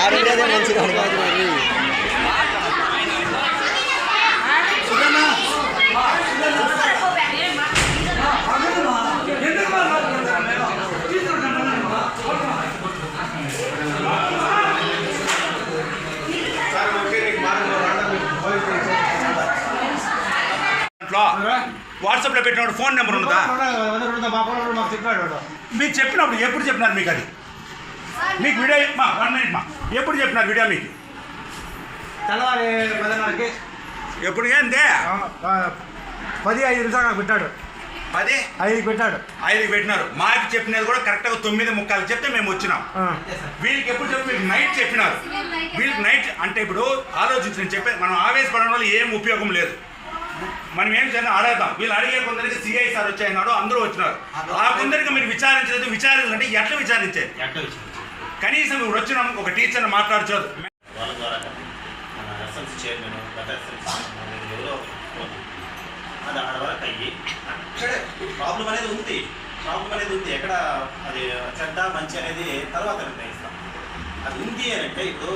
சாப்பிட்டதே நினச்சிருக்காரு பார்த்துருவாரு వాట్సాప్లో పెట్టిన ఫోన్ నెంబర్ ఉందా మీరు చెప్పినప్పుడు ఎప్పుడు చెప్పినారు మీకు అది మీకు వీడియో మా వన్ మినిట్ మా. ఎప్పుడు చెప్పినారు వీడియో మీకు? తెల్లవారి పదిన్నరకి. ఎప్పుడు ఏందే పది ఐదు నిమిషాలు నాకు పెట్టాడు. పది? ఐదుకి పెట్టాడు. ఐదుకి పెట్టినారు. మాకు చెప్పినది కూడా కరెక్ట్గా తొమ్మిది ముక్కాలు చెప్తే మేము వచ్చినాం. వీళ్ళకి ఎప్పుడు చెప్పి మీకు నైట్ చెప్పినారు. వీళ్ళకి నైట్ అంటే ఇప్పుడు ఆలోచించి నేను చెప్పేది మనం ఆవేశపడడం వల్ల ఏం ఉపయోగం లేదు. మనం ఏం చేయాలి అడగదాం వీళ్ళు అడిగే కొందరికి సిఐ సార్ వచ్చాయన్నాడు అందరూ వచ్చినారు. ఆ కొందరికి మీరు విచారించలేదు. విచారించాలంటే ఎట్లా విచారించేది ఎక్కడ వచ్చింది కనీసం ఇప్పుడు వచ్చిన ఒక టీచర్ని మాట్లాడచ్చు వాళ్ళ ద్వారా మన ఎస్ఎల్సి చైర్మన్ గత ఎస్ఎల్సి ఎవరో అది ఆడ వరకు అయ్యి అక్కడే ప్రాబ్లం అనేది ఉంది. ప్రాబ్లం అనేది ఉంది. ఎక్కడ అది చెడ్డ మంచి అనేది తర్వాత నిర్ణయిస్తాం. అది ఉంది అని అంటే ఇప్పుడు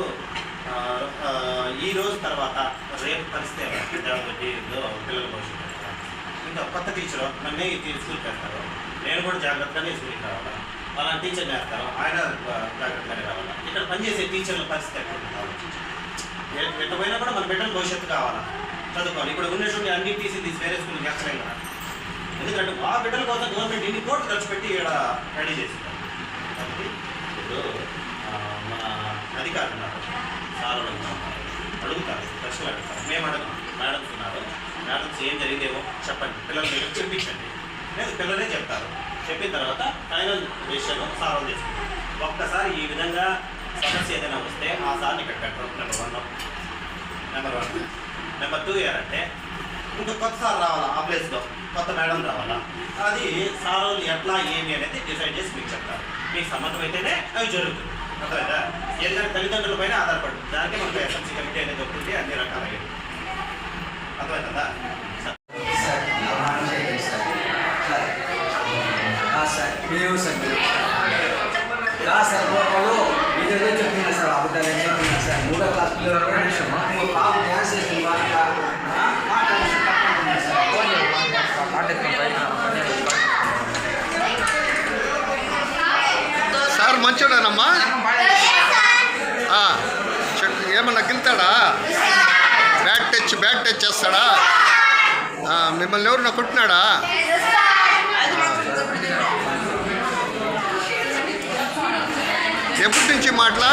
ఈ రోజు తర్వాత రేపు పరిస్థితి పెట్టి పిల్లల భవిష్యత్తు. ఇంకా కొత్త టీచర్ నన్నే ఈ స్కూల్కి వెళ్తారు నేను కూడా జాగ్రత్తగానే స్కూల్కి రావాలా. వాళ్ళని టీచర్ చేస్తారు ఆయన ఆ, జాగ్రత్తగానే ఇక్కడ పనిచేసే టీచర్ల పరిస్థితి ఎక్కడ ఎట్ట పోయినా కూడా మన బిడ్డల భవిష్యత్తు కావాలా? చదువుకోవాలి. ఇప్పుడు ఉన్నటువంటి అన్ని తీసి తీసి వేరే స్కూల్కి చేస్తలేం కదా. ఎందుకంటే మా బిడ్డల కోసం గవర్నమెంట్ ఇన్ని కోట్లు ఖర్చు పెట్టి ఇక్కడ రెడీ చేసింది కాబట్టి ఇప్పుడు మన అధికారులు ఉన్నారు. సార్ అడుగుతారు. ప్రశ్నలు అడుగుతారు. మేము అడగం. మేడమ్స్ ఉన్నారు. మేడమ్స్ ఏం జరిగిందేమో చెప్పండి. పిల్లలు దగ్గర చెప్పించండి. లేదు పిల్లలే చెప్తారు. చెప్పిన తర్వాత ఫైనల్ డిసిషన్ సార్ వాళ్ళు ఒక్కసారి ఈ విధంగా సమస్య ఏదైనా వస్తే ఆ సార్ని ఇక్కడ పెట్టడం number one number one number two ఏంటంటే ఇంకా కొత్త సార్ రావాలా ఆ ప్లేస్లో కొత్త మేడం రావాలా? అది సార్ ఎట్లా ఏమి అనేది డిసైడ్ చేసి మీకు చెప్తారు. మీకు సంబంధం అయితేనే అవి జరుగుతుంది. అర్థమైందా? ఏదైనా తల్లిదండ్రుల పైన ఆధారపడుతుంది. దానికి మనకు ఎస్ఎంసీ కమిటీ అనేది ఒకటి అన్ని రకాలైన రా సార్ వాళ్ళు ఇదేదో సార్ అబద్ధాలు ఏం సార్. మూడో క్లాస్ పిల్లలు ఇంకో పాప డ్యాన్స్ చేస్తుంది సార్. మంచోడేనమ్మా? ఆ, చెక్ ఏమన్నా గిల్తాడా? బ్యాట్ టచ్ బ్యాట్ టచ్ చేస్తాడా? ఆ, మిమ్మల్ని ఎవరన్నా కొట్టినాడా? ఎప్పటి నుంచి మాటలా?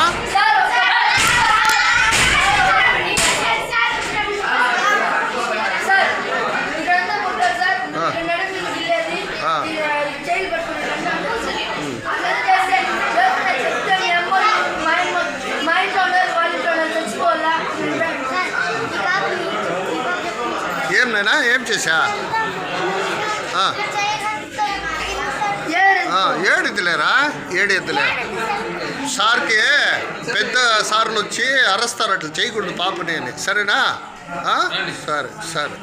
ఏం నైనా ఏం చేశా? ఆ, ఆ, ఏడిద్దులేరా ఏడిద్దులే సార్కి పెద్ద సార్లు వచ్చి అరస్తారు అట్లా చేయకూడదు పాపని సరేనా? సరే సరే.